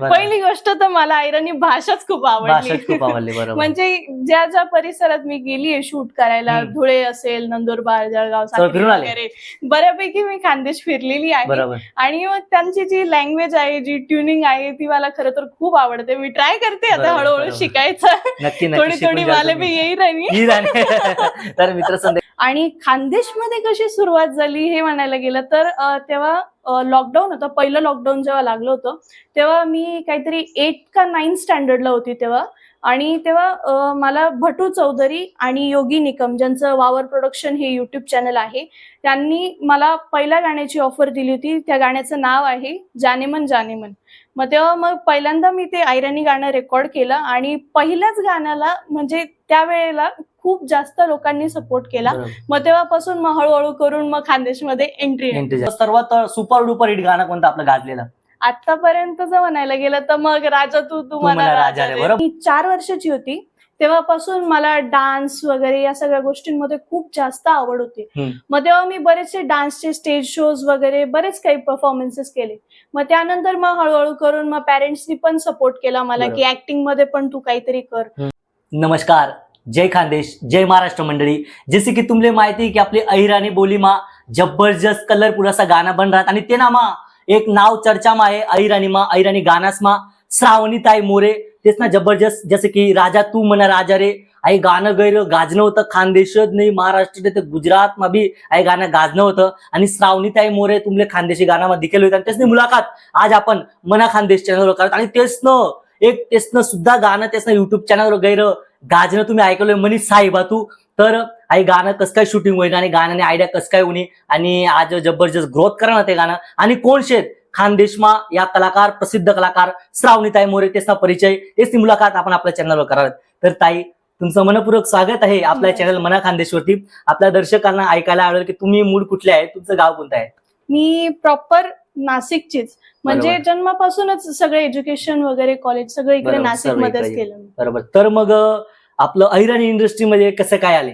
पहिली गोष्ट तर मला आयरनी भाषाच खूप आवडली म्हणजे ज्या ज्या परिसरात मी गेलीये शूट करायला. धुळे असेल नंदुरबार जळगाव? वगैरे बऱ्यापैकी मी खानदेश फिरलेली आहे आणि मग त्यांची जी लँग्वेज आहे जी ट्युनिंग आहे ती मला खरं तर खूप आवडते मी ट्राय करते आता हळूहळू. शिकायचं थोडी थोडी मला. बी येईल ही तर मित्र संदेश आणि खानदेशमध्ये कशी सुरुवात झाली हे म्हणायला गेलं तर तेव्हा लॉकडाऊन होतं. पहिलं लॉकडाऊन जेव्हा लागलं होतं तेव्हा मी काहीतरी एट का नाईन स्टँडर्डला होती तेव्हा. आणि तेव्हा मला भटू चौधरी आणि योगी निकम ज्यांचं वावर प्रोडक्शन हे यूट्यूब चॅनल आहे त्यांनी मला पहिल्या गाण्याची ऑफर दिली होती. त्या गाण्याचं नाव आहे जानेमन जानेमन. मग तेव्हा मग पहिल्यांदा मी ते आयराणी गाणं रेकॉर्ड केलं आणि पहिल्याच गाण्याला म्हणजे त्यावेळेला खूप जास्त लोकांनी सपोर्ट केला. मग तेव्हापासून मग हळूहळू करून मग खानदेशमध्ये एंट्री. सर्वात सुपर डुपर हिट गाणं कोणतं आपलं गाजलेलं? आतापर्यंत जर म्हणायला गेलं तर मग राजा तू तू म्हणा म्हणा राजा. मी चार वर्षाची होती. तेव्हापासून मला डान्स वगैरे या सगळ्या गोष्टींमध्ये खूप जास्त आवड होती. मग तेव्हा मी बरेचसे डान्सचे स्टेज शोज वगैरे बरेच काही परफॉर्मन्सेस केले. मग त्यानंतर मग हळूहळू करून मग पॅरेंट्सनी पण सपोर्ट केला मला की ऍक्टिंगमध्ये पण तू काहीतरी कर. नमस्कार. जय खानदेश जय महाराष्ट्र मंडळी. जसे की तुमले माहिती की आपली अहिराणी बोलीमा जबरदस्त कलरफुल असा गाणं बन राहत. आणि ते ना मा एक नाव चर्चामा आहे अहिराणी मा अहिराणी गानासमा श्रावणी ताई मोरे तेच ना जबरदस्त जसं की राजा तू म्हणा राजा रे. आई गाणं गैर गाजणं होतं खानदेशच नाही महाराष्ट्र तर गुजरात मा बी आई गाणं गाजणं होतं. आणि श्रावणी ताई मोरे तुमले खानदेशी गाण्यामध्ये दिखेल होत आणि त्याच मुलाखत. आज आपण मना खानदेश चॅनलवर करत आणि तेच न एक तेच सुद्धा गाणं तेच ना युट्यूब चॅनलवर गैर गाजणं तुम्ही ऐकलोय मनीष साहेबा तू. तर आई गाणं कसं काय शूटिंग होईल आणि गाण्याने आयडिया कसं काय होणी आणि आज जबरदस्त ग्रोथ करा ना ते गाणं. आणि कोण शेत खानदेशमा या कलाकार प्रसिद्ध कलाकार श्रावणीताई मोरे त्याचा परिचय तेच ती मुलाखत आपण आपल्या चॅनलवर करार तर ताई तुमचं मनपूर्वक स्वागत आहे आपल्या. चॅनल मना खानदेशवरती आपल्या दर्शकांना ऐकायला आवडेल की तुम्ही मूळ कुठले आहे? तुमचं गाव कोणतं आहे? मी प्रॉपर नाशिकचीच म्हणजे. जन्मापासूनच सगळे एज्युकेशन वगैरे कॉलेज सगळं इकडे नाशिक मध्येच. केलं. बरोबर तर मग आपलं अहिराणी इंडस्ट्रीमध्ये कसं काय आले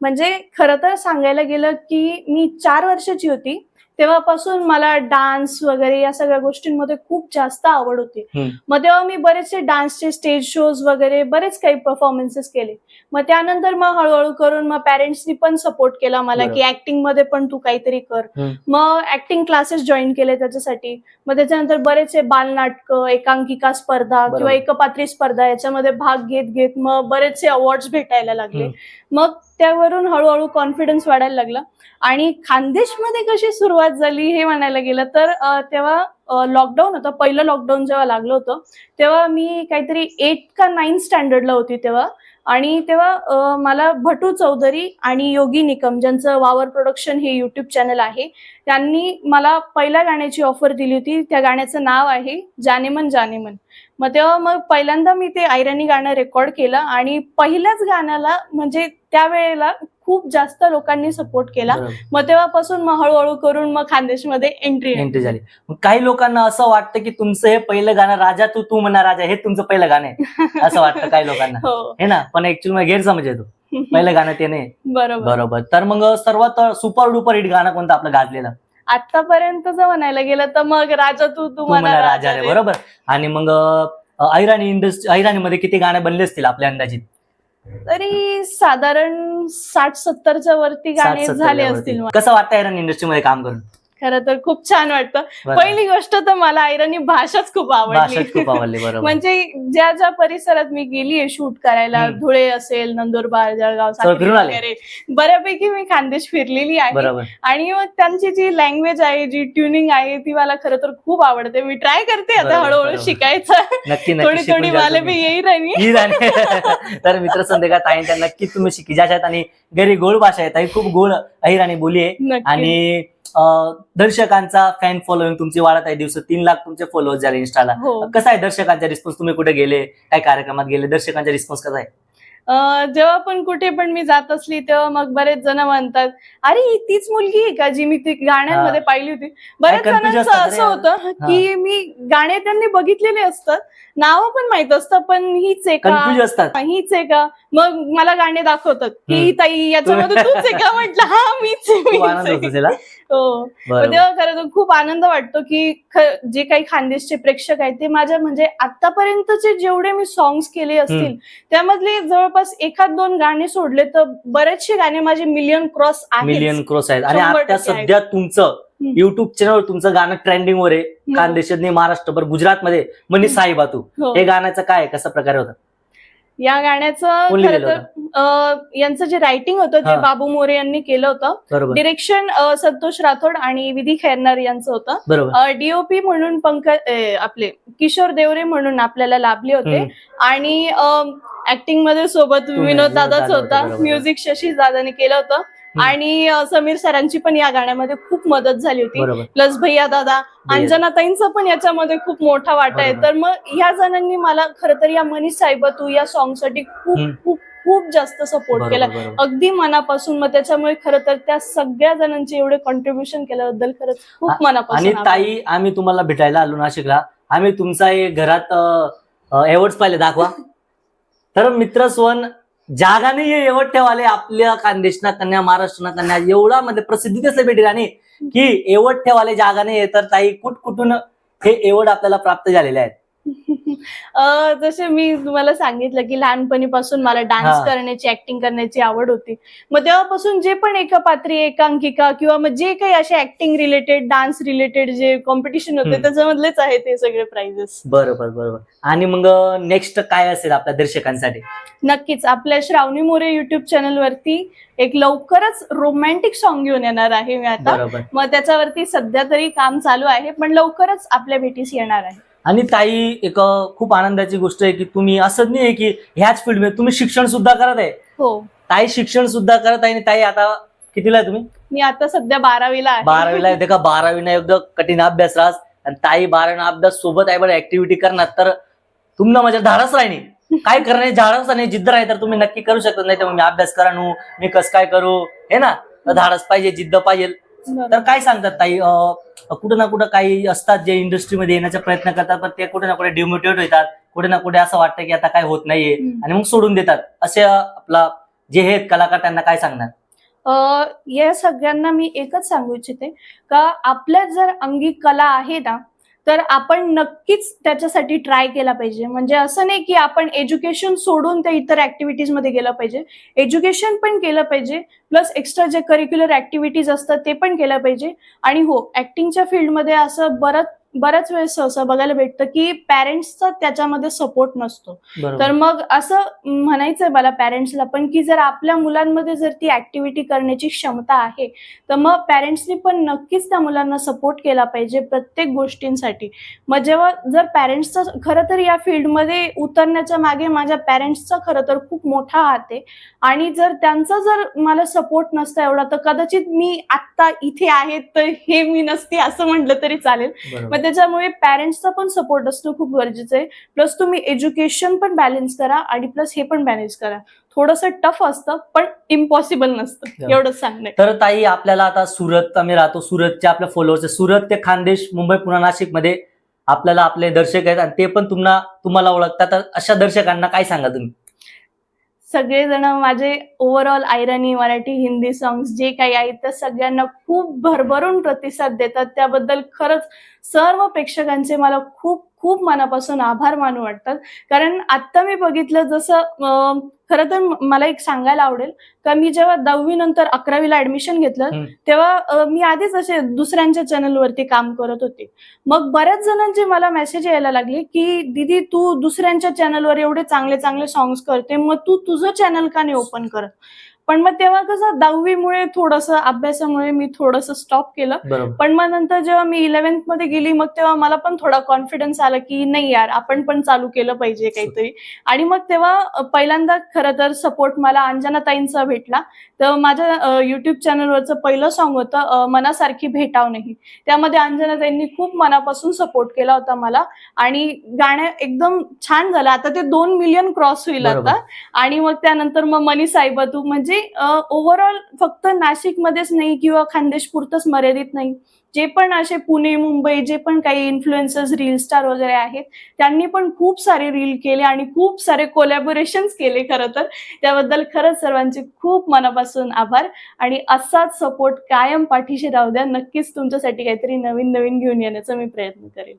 म्हणजे खरं तर सांगायला गेलं की मी चार वर्षाची होती तेव्हापासून मला डान्स वगैरे या सगळ्या गोष्टींमध्ये खूप जास्त आवड होती. मग तेव्हा मी बरेचसे डान्सचे स्टेज शोज वगैरे बरेच काही परफॉर्मन्सेस केले मग त्यानंतर मग हळूहळू करून मग पॅरेंट्सनी पण सपोर्ट केला मला की ऍक्टिंगमध्ये पण तू काहीतरी कर. मग ऍक्टिंग क्लासेस जॉईन केले त्याच्यासाठी मग त्याच्यानंतर बरेचसे बालनाटक एकांकिका स्पर्धा. किंवा एकपात्री स्पर्धा याच्यामध्ये भाग घेत घेत मग बरेचसे अवॉर्ड्स भेटायला लागले. मग त्यावरून हळूहळू कॉन्फिडन्स वाढायला लागला. आणि खानदेशमध्ये कशी सुरुवात झाली हे म्हणायला गेलं तर तेव्हा लॉकडाऊन होतं. पहिलं लॉकडाऊन जेव्हा लागलं होतं तेव्हा मी काहीतरी एट का नाईन स्टँडर्डला होती तेव्हा. आणि तेव्हा मला भटू चौधरी आणि योगी निकम ज्यांचं वावर प्रोडक्शन हे यूट्यूब चॅनल आहे त्यांनी मला पहिल्या गाण्याची ऑफर दिली होती. त्या गाण्याचं नाव आहे जानेमन जानेमन. मग तेव्हा मग पहिल्यांदा मी ते आयराणी गाणं रेकॉर्ड केलं आणि पहिल्याच गाण्याला म्हणजे त्यावेळेला खूप जास्त लोकांनी सपोर्ट केला. मग तेव्हापासून मग हळूहळू करून मग खानदेशमध्ये एंट्री एंट्री झाली. काही लोकांना असं वाटतं की तुमचं हे पहिलं गाणं राजा तू तू म्हणा राजा हे तुमचं पहिलं गाणं आहे. असं वाटतं काही लोकांना. हो. हे ना? पण ऍक्च्युअली गैरसमज येतो. पहिलं गाणं ते नाही. बरोबर. बरोबर. तर मग सर्वात सुपर डुपर हिट गाणं कोणतं आपलं गाजलेलं? आतापर्यंत जर म्हणायला गेलं तर मग राजा तू तू म्हणा राजा रे बरोबर. आणि मग ऐराणी इंडस्ट्री ऐराणीमध्ये किती गाणे बनले असतील आपल्या अंदाजित? तरी साधारण साठ सत्तरच्या वरती गाणे झाले असतील. कसं वाटतं ऐराणी इंडस्ट्रीमध्ये काम करून? खरं तर खूप छान वाटतं. पहिली गोष्ट तर मला आयरनी भाषाच खूप आवडली. म्हणजे ज्या ज्या परिसरात मी गेलीये शूट करायला. धुळे असेल नंदुरबार जळगाव? वगैरे बऱ्यापैकी मी खानदेश फिरलेली आहे. आणि मग त्यांची जी लँग्वेज आहे जी ट्युनिंग आहे ती मला खरं तर खूप आवडते. मी ट्राय करते आता हळूहळू. शिकायचं. थोडी थोडी मला. बी येईल तर मित्र संदेगा ताई त्या नक्की तुम्ही शिकी. ज्या आहेत आणि घरी गोड भाषा आहे ताई खूप गोड अहिराणी बोली आहे. आणि दर्शकांचा फॅन फॉलोईंग तुमची वाढत आहे. दिवस तीन लाख तुमचे फॉलोअर्स झाले इन्स्टाला हो. कसा आहे दर्शकांचा रिस्पॉन्स तुम्ही कुठे गेले? काय कार्यक्रमात गेले? दर्शकांचा रिस्पॉन्स कसा आहे? अं, जेव्हा पण कुठे पण मी जात असली तेव्हा मग बरेच जण म्हणतात अरे ही तीच मुलगी आहे का जी मी ती गाण्यांमध्ये पाहिली होती? बऱ्याच जणांचं असतात रे. असं होतं की मी गाणे त्यांनी बघितलेले असतात. नाव पण माहीत असतं पण हीच आहे का? कन्फ्युज असतात. हीच आहे का? मग मला गाणे दाखवतात की हम्म. ताई याच्यामध्ये तूच आहे का? म्हटलं हा मीच आहे, खूप मीच आनंद आहे. होतो त्याला हो बरोबर. तेव्हा खरं खूप आनंद वाटतो की जे काही खानदेशचे प्रेक्षक आहेत ते माझ्या म्हणजे आतापर्यंतचे जेवढे मी सॉंग्स केले असतील त्यामधले जवळपास एखाद दोन गाणे सोडले तर बरेचसे गाणे माझे मिलियन क्रॉस आहेत. मिलियन क्रॉस आहेत. आणि आता. सध्या तुमचं. युट्यूब चॅनल तुमचं गाणं ट्रेंडिंग वर आहे. खानदेशात गुजरात गुजरातमध्ये मनी साहिबा तू. हो. हे गाण्याचं काय कसा प्रकारे होतं? या गाण्याचं कोण खरं लिहिलेलं तर अं, यांचं जे रायटिंग होतं ते हा. बाबू मोरे यांनी केलं होतं. बरोबर. डिरेक्शन संतोष राठोड आणि विधी खैरनार यांचं होतं. बरोबर. डीओपी म्हणून पंकज आपले किशोर देवरे म्हणून आपल्याला लाभले होते. हम्म. आणि ऍक्टिंगमध्ये सोबत विनोद दादाच दादा होता होते, बरोबर. म्युझिक शशी दादाने केलं होतं. आणि समीर सरांची पण या गाण्यामध्ये खूप मदत झाली होती. प्लस भैया दादा अंजनाताईंचा पण याच्यामध्ये खूप मोठा वाटा आहे. तर मग ह्या जणांनी मला खरं तर या मनीष साहेब तू या सॉन्गसाठी खूप. खूप खूप जास्त सपोर्ट केला. अगदी मनापासून मग त्याच्यामुळे खरं तर त्या सगळ्या जणांचे एवढे कॉन्ट्रीब्युशन केल्याबद्दल खरंच खूप आणि मनापासून आभार. ताई आम्ही तुम्हाला भेटायला आलो नाशिकला. आम्ही तुमचा हे घरात एवॉर्ड पाहिले. दाखवा. तर मित्र सोन जागा नाही हे एवढ ठेवाले आपल्या खानदेशना कन्या महाराष्ट्रना कन्या एवढा मध्ये प्रसिद्धी कसं भेटेल आणि की एवढ ठेवाले जागा नाही तर ताई कुठ कुठून हे एवढ आपल्याला प्राप्त झालेले आहेत. जसे मी तुम्हाला सांगितलं की लहानपणीपासून मला डान्स. करण्याची ऍक्टिंग करण्याची आवड होती. मग तेव्हापासून जे पण एका पात्री एकांकिका किंवा मग जे काही असे ऍक्टिंग रिलेटेड डान्स रिलेटेड जे कॉम्पिटिशन होते. त्याच्यामधलेच आहे ते सगळे प्राइजेस बरोबर बरोबर. आणि मग नेक्स्ट काय असेल आपल्या दर्शकांसाठी? नक्कीच. आपल्या श्रावणी मोरे युट्यूब चॅनल वरती एक लवकरच रोमॅन्टिक सॉन्ग घेऊन येणार आहे मी आता. मग त्याच्यावरती सध्या तरी काम चालू आहे पण लवकरच आपल्या भेटीस येणार आहे. आणि ताई एक खूप आनंदाची गोष्ट आहे की तुम्ही असं नाही आहे की ह्याच फील्डमध्ये तुम्ही शिक्षण सुद्धा करत आहे. हो. ताई शिक्षण सुद्धा करत आहे आणि ताई आता कितीला आहे तुम्ही? मी आता सध्या बारावीला आहे. बारावीला येते का बारावीला एकदम कठीण अभ्यास राहस. आणि ताई बारावीला अभ्यास सोबत आहे बरं ऍक्टिव्हिटी करणार. तर तुम्हाला माझ्या धाडस राहिनी. काय करणे धाडस आणि जिद्द राही तर तुम्ही नक्की करू शकत नाही. तर मी अभ्यास करा मी कस काय करू? हे ना? धाडस पाहिजे जिद्द पाहिजे. तर काय सांगतात ताई कुठं ना कुठं काही असतात जे इंडस्ट्रीमध्ये येण्याचा प्रयत्न करतात पण ते कुठे ना कुठे डिमोटिवेट होतात. कुठे ना कुठे असं वाटतं की आता काय होत नाहीये. आणि मग सोडून देतात. असे आपला जे हे कलाकार त्यांना काय सांगणार? या सगळ्यांना मी एकच सांगू इच्छिते का आपल्या जर अंगी कला आहे ना तर आपण नक्कीच त्याच्यासाठी ट्राय केला पाहिजे. म्हणजे असं नाही की आपण एज्युकेशन सोडून त्या इतर ऍक्टिव्हिटीजमध्ये गेलं पाहिजे. एज्युकेशन पण केलं पाहिजे प्लस एक्स्ट्रा जे करिक्युलर ऍक्टिव्हिटीज असतात ते पण केलं पाहिजे. आणि हो ऍक्टिंगच्या फील्डमध्ये असं बरंच बऱ्याच वेळेस असं बघायला भेटतं की पॅरेंट्सचा त्याच्यामध्ये सपोर्ट नसतो. तर मग असं म्हणायचंय मला पॅरेंट्सला पण की जर आपल्या मुलांमध्ये जर ती ऍक्टिव्हिटी करण्याची क्षमता आहे तर मग पॅरेंट्सनी पण नक्कीच त्या मुलांना सपोर्ट केला पाहिजे प्रत्येक गोष्टींसाठी. मग जेव्हा जर पॅरेंट्सचा खरं तर या फील्डमध्ये उतरण्याच्या मागे माझ्या पॅरेंट्सचा खरं तर खूप मोठा हात आहे. आणि जर त्यांचा जर मला सपोर्ट नसता एवढा तर कदाचित मी आत्ता इथे आहे तर हे मी नसते असं म्हटलं तरी चालेल. त्याच्यामुळे पॅरेंट्सचा पण सपोर्ट असणं खूप गरजेचं आहे. प्लस तुम्ही एज्युकेशन पण बॅलन्स करा आणि प्लस हे पण मॅनेज करा. थोडंसं टफ असतं पण इम्पॉसिबल नसतं. एवढंच सांगणं तर ताई आपल्याला आता सुरत आम्ही राहतो सुरतचे आपल्या फॉलोअर्स सुरत ते खानदेश मुंबई पुणे नाशिकमध्ये आपल्याला आपले दर्शक आहेत आणि ते पण तुम्हाला तुम्हाला ओळखतात. तर अशा दर्शकांना काय सांगा तुम्ही? सगळेजण माझे overall irony Marathi Hindi songs जे काही आहेत त्या सगळ्यांना खूप भरभरून प्रतिसाद देतात. त्याबद्दल खरंच सर्व प्रेक्षकांचे मला खूप खूप मनापासून आभार मानू वाटतात. कारण आत्ता मी बघितलं जसं खरं तर मला एक सांगायला आवडेल. का मी जेव्हा दहावी नंतर अकरावीला ऍडमिशन घेतलं. तेव्हा मी आधीच असे दुसऱ्यांच्या चॅनलवरती काम करत होते. मग बऱ्याच जणांचे मला मेसेज यायला लागले की दीदी तू दुसऱ्यांच्या चॅनलवर एवढे चांगले चांगले सॉंग्स करते मग तू तुझं चॅनल का नाही ओपन करत? पण मग तेव्हा कसं दहावीमुळे थोडंसं अभ्यासामुळे मी थोडंसं स्टॉप केलं. पण मग नंतर जेव्हा मी इलेव्हन्थमध्ये गेली मग तेव्हा मला पण थोडा कॉन्फिडन्स आला की नाही यार आपण पण चालू केलं पाहिजे काहीतरी. आणि मग तेव्हा पहिल्यांदा खरं तर सपोर्ट मला अंजनाताईंचा भेटला. तर माझ्या युट्यूब चॅनलवरचं पहिलं सॉन्ग होतं मनासारखी भेटाव नाही. त्यामध्ये अंजनाताईंनी खूप मनापासून सपोर्ट केला होता मला. आणि गाणं एकदम छान झालं. आता ते दोन मिलियन क्रॉस होईल. आता. आणि मग त्यानंतर मग मनी साईबा तू म्हणजे ओव्हरऑल फक्त नाशिकमध्येच नाही किंवा खान्देशपुरतच मर्यादित नाही. जे पण असे पुणे मुंबई जे पण काही इन्फ्लुएन्सर्स रील स्टार वगैरे आहेत त्यांनी पण खूप सारे रील केले आणि खूप सारे कोलॅबोरेशन्स केले खरं तर. त्याबद्दल खरंच सर्वांचे खूप मनापासून आभार. आणि असाच सपोर्ट कायम पाठीशी राहू द्या. नक्कीच तुमच्यासाठी काहीतरी नवीन नवीन घेऊन येण्याचा मी प्रयत्न करेन.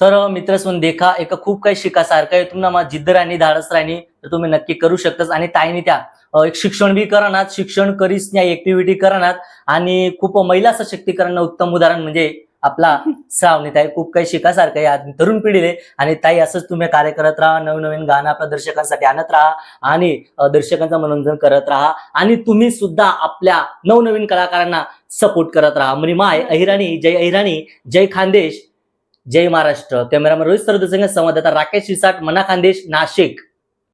तर मित्रसुन देखा एक खूप काही शिकासारखं आहे तुम्हाला जिद्द राणी धाडस राणी तर तुम्ही नक्की करू शकताच आणि ताईनी त्या एक शिक्षण बी करणार शिक्षण करीस या ऍक्टिव्हिटी करणार आणि खूप महिला सशक्तीकरण उत्तम उदाहरण म्हणजे आपला श्रावणी ताई खूप काही शिकासारखं आहे. आज तरुण पिढीले. आणि ताई असंच तुम्ही कार्य करत राहा नवीन नवीन गाणं आपल्या दर्शकांसाठी आणत राहा आणि दर्शकांचं मनोरंजन करत राहा. आणि तुम्ही सुद्धा आपल्या नवनवीन कलाकारांना सपोर्ट करत राहा. म्हणजे माय अहिराणी जय अहिराणी जय खानदेश जय महाराष्ट्र. कॅमेरामन रोहित सरदेसाई संवाददाता राकेश शिसाट मना खानदेश नाशिक.